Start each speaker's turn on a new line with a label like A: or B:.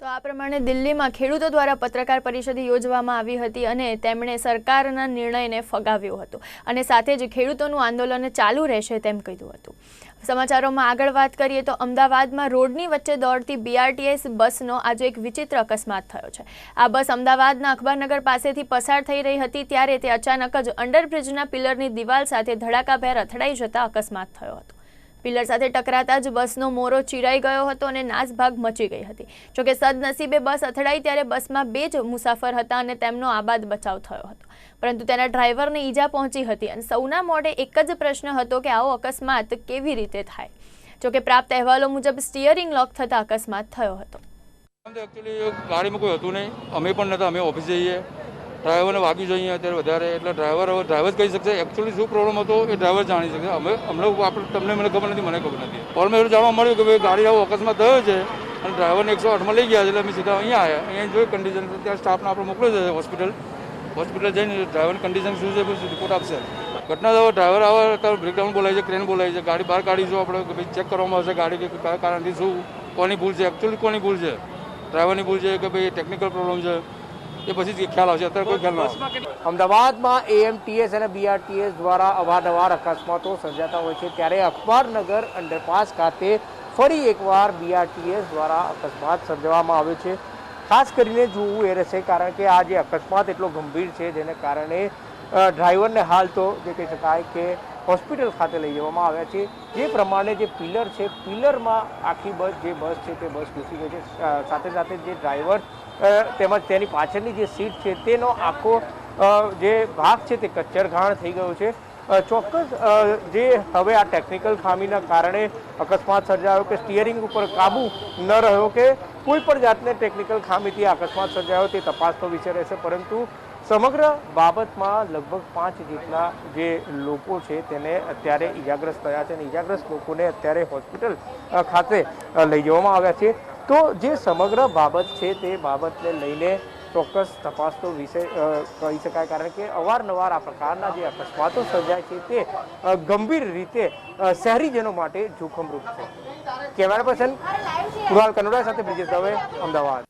A: તો આ પ્રમાણે દિલ્હીમાં ખેડૂતો દ્વારા પત્રકાર પરિષદ યોજવામાં આવી હતી અને તેમણે સરકારના નિર્ણયને ફગાવ્યો હતો. અને સાથે જ ખેડૂતોનું આંદોલન ચાલુ રહેશે તેમ કહ્યું હતું. સમાચારોમાં આગળ વાત કરીએ તો અમદાવાદમાં રોડની વચ્ચે દોડતી બીઆરટીએસ બસનો આજે એક વિચિત્ર અકસ્માત થયો છે. આ બસ અમદાવાદના અખબારનગર પાસેથી પસાર થઈ રહી હતી ત્યારે તે અચાનક જ અંડરબ્રિજના પિલરની દિવાલ સાથે ધડાકાભેર અથડાઈ જતા અકસ્માત થયો હતો. પિલર સાથે ટકરાતા જ બસનો મોરો ચીરાઈ ગયો હતો અને નાસભાગ મચી ગઈ હતી. જોકે સદનસીબે બસ અથડાઈ ત્યારે બસમાં બે જ મુસાફર હતા અને તેમનો આબાદ બચાવ થયો હતો. પરંતુ તેના ડ્રાઈવરને ઈજા પહોંચી હતી અને સૌના મોઢે એક જ પ્રશ્ન હતો કે આવો અકસ્માત કેવી રીતે થાય? જોકે પ્રાપ્ત અહેવાલો મુજબ સ્ટિયરિંગ લોક થતા અકસ્માત થયો હતો.
B: એકચ્યુઅલી ગાડીમાં કોઈ હતું નહીં. અમે પણ નહોતા. અમે ઓફિસ જઈએ. ડ્રાઈવરને વાગી જોઈએ અત્યારે વધારે, એટલે ડ્રાઈવર હવે ડ્રાઈવર કહી શકશે એકચ્યુઅલી શું પ્રોબ્લેમ હતો? એ ડ્રાઈવર જાણી શકશે. અમે, અમને આપણે, તમને મને ખબર નથી, મને ખબર નથી. પણ એવું જાણવા મળ્યું કે ભાઈ ગાડી આવો અકસ્માત થયો છે અને ડ્રાઈવરને એકસો આઠમાં લઈ ગયા છે, એટલે અમે સીધા અહીંયા આવ્યા. અહીંયા જોઈ કન્ડિશન ત્યાં સ્ટાફને આપણે મોકલ્યો છે હોસ્પિટલ હોસ્પિટલ જઈને ડ્રાઈવરની કન્ડિશન શું છે રિપોર્ટ આપશે. ઘટના તો ડ્રાઈવર આવે ત્યારે બ્રેકડાઉન બોલાય છે ક્રેન બોલાય છે, ગાડી બહાર કાઢીશું આપણે ભાઈ ચેક કરવામાં આવશે ગાડી કે કયા કારણથી શું, કોની ભૂલ છે? એકચ્યુઅલી કોની ભૂલ છે? ડ્રાઈવરની ભૂલ છે કે ભાઈ ટેકનિકલ પ્રોબ્લેમ છે? એ પછી જ ખ્યાલ આવશે. અત્યારે કોઈ ખ્યાલ ના આવે.
C: અમદાવાદમાં એએમટીએસ અને બીઆરટીએસ દ્વારા અવારનવાર અકસ્માતો સર્જાતા હોય છે. ત્યારે અખબારનગર અંડરપાસ ખાતે ફરી એકવાર બીઆરટીએસ દ્વારા અકસ્માત સર્જવામાં આવ્યો છે. ખાસ કરીને જોવું એ રહેશે કારણ કે આ જે અકસ્માત એટલો ગંભીર છે જેને કારણે ડ્રાઈવરને હાલ તો જે કહી શકાય કે હોસ્પિટલ ખાતે લઈ જવામાં આવ્યા છે. જે પ્રમાણે જે પિલર છે, પિલરમાં આખી બસ, જે બસ છે તે બસ ઘૂસી ગઈ છે. સાથે સાથે જે ડ્રાઈવર તેમજ તેની પાછળની જે સીટ છે તેનો આખો જે ભાગ છે તે કચ્ચરઘાણ થઈ ગયો છે. ચોક્કસ જે હવે આ ટેકનિકલ ખામીના કારણે અકસ્માત સર્જાયો કે સ્ટિયરિંગ ઉપર કાબુ ન રહ્યો કે કોઈ પણ જાતને ટેકનિકલ ખામીથી અકસ્માત સર્જાયો તે તપાસનો વિષય રહેશે. પરંતુ સમગ્ર બાબતમાં લગભગ પાંચ જેટલા જે લોકો છે તેને અત્યારે ઈજાગ્રસ્ત થયા છે અને ઈજાગ્રસ્ત લોકોને અત્યારે હોસ્પિટલ ખાતે લઈ જવામાં આવ્યા છે. તો જે સમગ્ર બાબત છે તે બાબતને લઈને ચોક્કસ તપાસનો વિષય અ, કહી શકાય. કારણ કે અવારનવાર આ પ્રકારના જે અકસ્માતો સર્જાય છે તે ગંભીર રીતે શહેરીજનો માટે જોખમરૂપ છે. કેમેરા પર્સન કૃણાલ કનોડા સાથે બ્રિજેશ દવે અમદાવાદ.